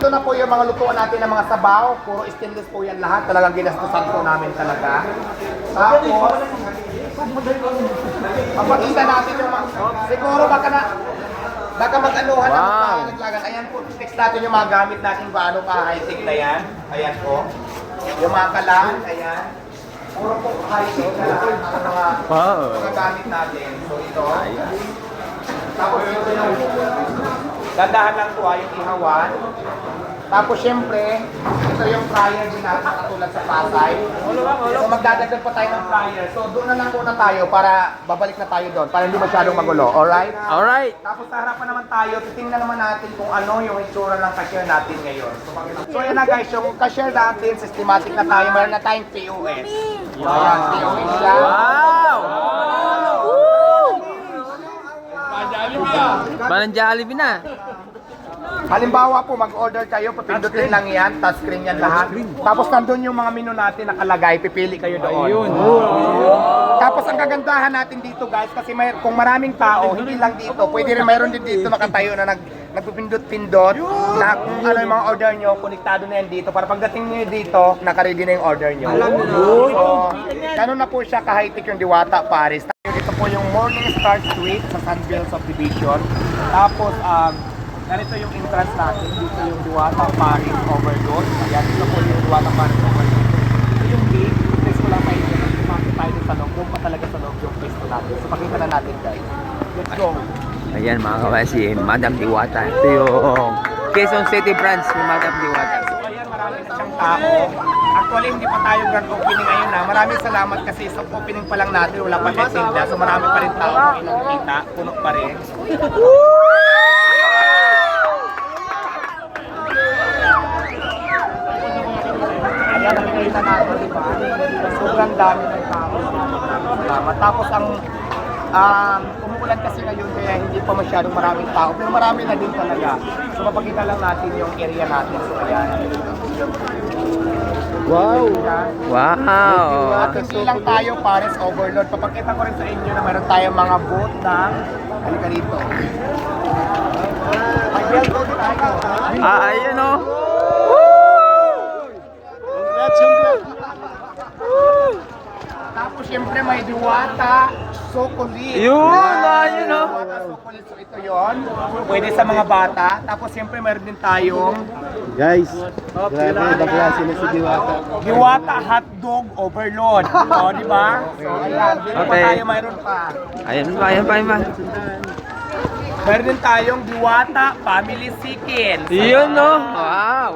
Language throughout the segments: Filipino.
ito na po yung mga lutuan natin ng mga sabaw. Puro stainless po yan lahat. Talagang ginastusan po namin talaga. Tapos, papakita natin yung mga... Siguro baka na... Baka mag-anuhan Wow. magpalaglagan. Ayan po, text natin yung mga gamit natin paano ka high-tech na yan. Ayan po. Yung mga kalan, ayan. Puro po high-tech na lahat ang mga, Wow. mga gamit natin. So ito. Tapos ito yung Dandahan lang po ah, yung ihawan. Tapos syempre, ito yung fryer din natin katulad sa Pasay. So magdadagdag pa tayo ng fryer. So doon na lang muna tayo para babalik na tayo doon para hindi masyadong magulo. Alright? Alright. Tapos sa harapan naman tayo, titingnan naman natin kung ano yung itsura ng cashier natin ngayon. So, so yan na guys, yung cashier natin, systematic na tayo. Meron na tayong POS. Ayan, POS siya. Wow! Parang Jollibee na. Halimbawa po, mag-order kayo, papindutin lang yan, touchscreen yan lahat. Tapos nandun yung mga menu natin nakalagay, pipili kayo doon. Tapos ang kagandahan natin dito guys, kasi may, kung maraming tao, hindi lang dito, pwede rin mayroon din dito nakatayo na nag, nagpipindot-pindot na kung ano yung mga order nyo, konektado na yan dito. Para pagdating nyo dito, nakaready na yung order nyo. So, ganun na po siya ka-high-tech yung Diwata Paris. Ito po yung Morning Star Suite sa Sunville Subdivision. Tapos, um, ganito yung entrance natin. Dito yung Diwata Paris Overload. Ayan, dito po yung Diwata Paris Overload. Ito yung gate. Place ko lang inyo. Pumasok tayo sa loob. Doon pa talaga sa loob yung place ko natin. So, pakita na natin guys. Let's go. Ayan mga kabasi, Madam Diwata. Ito yung Quezon City branch ni Madam Diwata. So, ayan, marami na siyang tao. Actually, hindi pa tayo grand opening ngayon na. Maraming salamat kasi sa opening pa lang natin, wala pa tayong tinda. So, marami pa rin tao kung inakita. Puno pa rin. Ayan, nakikita natin, di ba? Sobrang dami ng tao. Salamat. Tapos ang um, umuulan kasi ngayon kaya hindi pa masyadong maraming tao. Pero marami na din talaga. So mapakita lang natin yung area natin. So ayan. Wow! Ayan. Wow! At hindi lang tayo pares overload. Papakita ko rin sa inyo na meron tayong mga boat ng halika boat tayo. Ah, ayun o. Tapos syempre may diwata, sokolit. Yun, ayun o. Diwata, sokolit. So ito yon. Pwede sa mga bata. Tapos syempre meron din tayong Guys, grabe, baklase na si Diwata. Diwata hotdog overload. O, di ba? So, ayan. Pa Okay. tayo mayroon pa. Ayun pa, ayun pa, ayun pa. Meron din tayong Diwata Family Chicken. Yun no? Wow!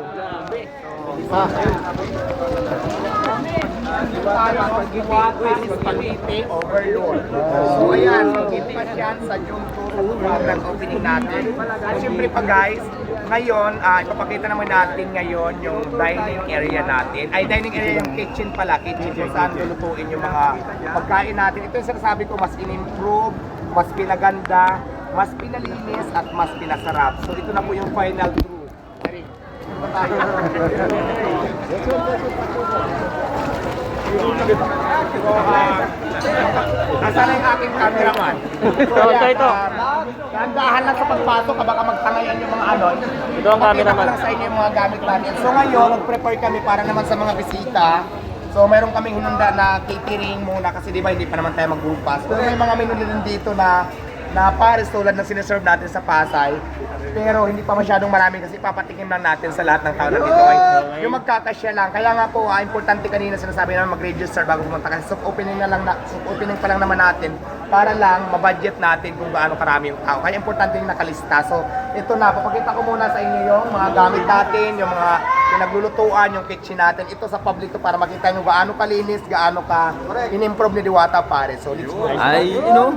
Tayong Diwata Spaghetti Overload. So, ayan. Magkita yan sa June 2 sa program opening natin. So, siyempre pa guys, ngayon, ah, ipapakita naman natin ngayon yung dining area natin. Ay, dining area yung kitchen pala. Kitchen kung saan lulutuin yung mga pagkain natin. Ito yung sinasabi ko, mas in-improve, mas pinaganda, mas pinalinis, at mas pinasarap. So, ito na po yung final true. Ready? Ito. So, ah, Nasaan na yung aking cameraman? So, ito, ito. Dahan lang sa pagpasok, baka magtangayan yung mga ano. Ito ang cameraman. lang sa inyo yung mga gamit natin. So ngayon, mag-prepare kami para naman sa mga bisita. So meron kaming hinunda na catering muna kasi di ba hindi pa naman tayo magbupas. Pero may mga menu din dito na na pares tulad ng sineserve natin sa Pasay. Pero hindi pa masyadong marami kasi papatikim lang natin sa lahat ng tao na dito. Ay, yung magkakasya lang. Kaya nga po, ah, importante kanina sinasabi namin mag-register bago pumunta kasi soft opening na lang na, soft opening pa lang naman natin para lang mabudget natin kung gaano karami yung tao. Kaya importante yung nakalista. So, ito na, papakita ko muna sa inyo yung mga gamit natin, yung mga pinaglulutuan, yung kitchen natin. Ito sa public to para makita nyo gaano kalinis, gaano ka in-improve ni Diwata pare. So, let's go. Ay, you know?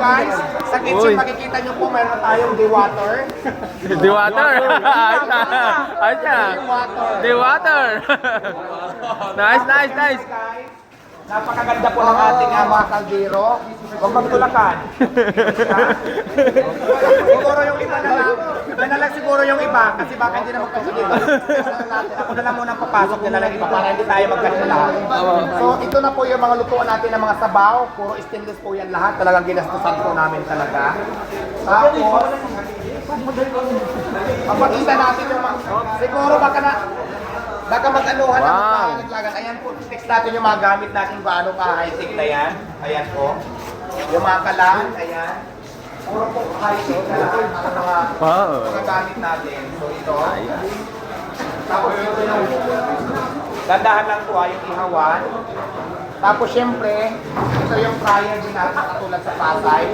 Guys, sa kitchen Uy. makikita nyo po meron tayong dewater. Diwater! Ayos na! Ayos na! Dewater. Nice, nice, nice! Guys, napakaganda po ng ating uh, mga kaldero. Huwag magtulakan. Siguro yung iba na lang. Iba na lang siguro yung iba. Kasi baka hindi na magkasya dito. Ako na lang muna papasok. Na lang iba para hindi tayo magkasya lahat. So ito na po yung mga lutuan natin ng mga sabaw. Puro stainless po yan lahat. Talagang ginastusan po namin talaga. Tapos, Papakita natin yung mga, siguro baka na, baka mag-anuhan Wow. ng naglagan. Ayan po, text natin yung mga gamit natin gaano ka high-tech na yan. Ayan po. Yung mga kalan, ayan. Puro po high-tech na ang mga, Wow. mga gamit natin. So ito. Tapos ito yung, dandahan lang po ah, yung ihawan. Tapos syempre, ito yung fryer din natin katulad sa Pasay.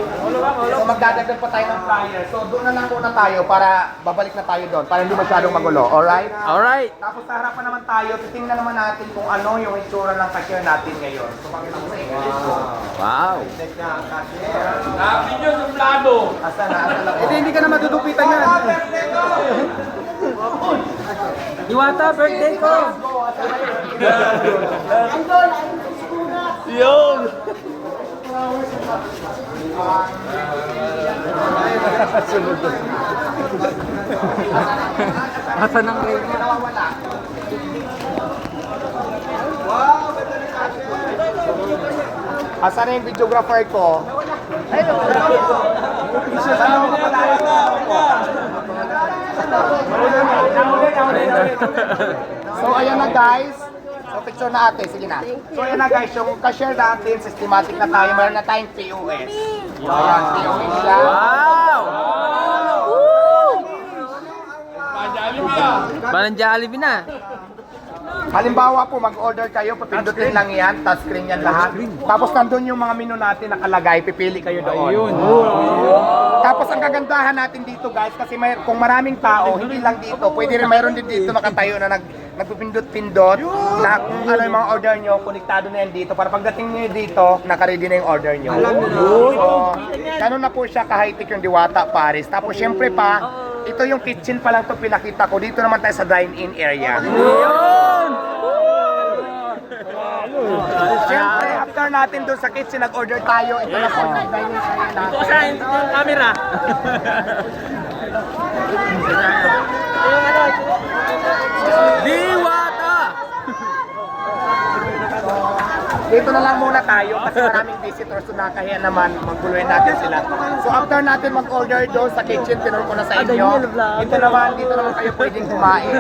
So magdadagdag pa tayo ng fryer. So doon na lang muna tayo para babalik na tayo doon para hindi masyadong magulo. Alright? Alright. Tapos sa harapan naman tayo, titingnan naman natin kung ano yung itsura ng cashier natin ngayon. So pakita ko sa inyo. Wow. Next na cashier. Sabi nyo suplado. Asa na, asa na. Hindi, hindi ka na madudupitan yan. Diwata, birthday ko! Asa nang rin? Asa na yung videographer ko? Ayun, Sana mo kapalayan So ayan na guys. So picture na ate, sige na. So ayan na guys, yung cashier natin, systematic na tayo. Meron na tayong POS. Ayan, POS siya. Wow! Parang Jollibee na. Halimbawa po, mag-order kayo, papindutin lang yan, touchscreen yan lahat. Tapos nandun yung mga menu natin nakalagay, pipili kayo doon. Tapos ang kagandahan natin dito guys, kasi may, kung maraming tao, hindi lang dito, pwede rin mayroon din dito nakatayo na nag, nagpipindot-pindot na kung ano yung mga order nyo, konektado na yan dito. Para pagdating nyo dito, nakaready na yung order nyo. So, ganun na po siya ka-high-tech yung Diwata Paris. Tapos syempre pa, ito yung kitchen pa lang to pinakita ko. Dito naman tayo sa dine-in area. Siyempre, after natin doon sa kitchen, nag-order tayo. Ito na po yung area natin. Yung camera? Diwata! Dito na lang muna tayo kasi maraming visitors so nakahiya naman maguluhin natin sila. So after natin mag-order doon sa kitchen, tinuro ko na sa inyo. Ito naman, dito naman kayo pwedeng kumain.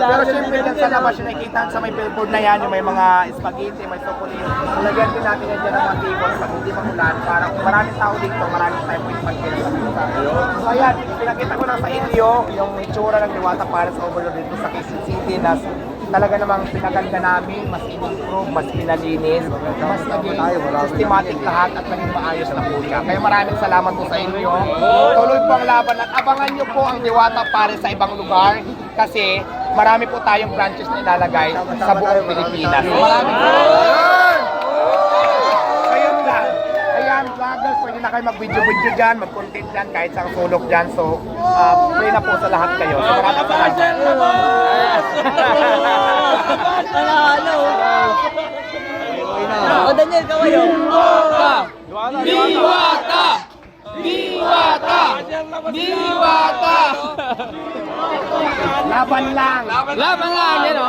Pero syempre dyan sa labas yung nakikita sa may billboard na yan, yung may mga spaghetti, may sukulit. Lagyan din natin yan dyan ng mga tables pag hindi makulan para kung maraming tao dito, maraming tayo pwede pagkira. So ayan, pinakita ko lang sa inyo yung itsura ng Diwata Paris Overload dito sa Quezon City na talaga namang pinaganda namin, mas in-improve, mas pinalinis, mas naging systematic lahat at naging maayos na po siya. Kaya maraming salamat po sa inyo. Tuloy po ang laban at abangan nyo po ang Diwata Paris sa ibang lugar kasi marami po tayong branches na ilalagay sa buong Pilipinas. Maraming Ayun lang. Ayan, vloggers, pwede na kayo mag-video-video dyan, mag-content dyan, kahit sa sulok dyan. So, uh, pray na po sa lahat kayo. So, maraming salamat. O Daniel, kawayo. Diwata! Diwata! Diwata! Laban lang. Laban lang, yan o.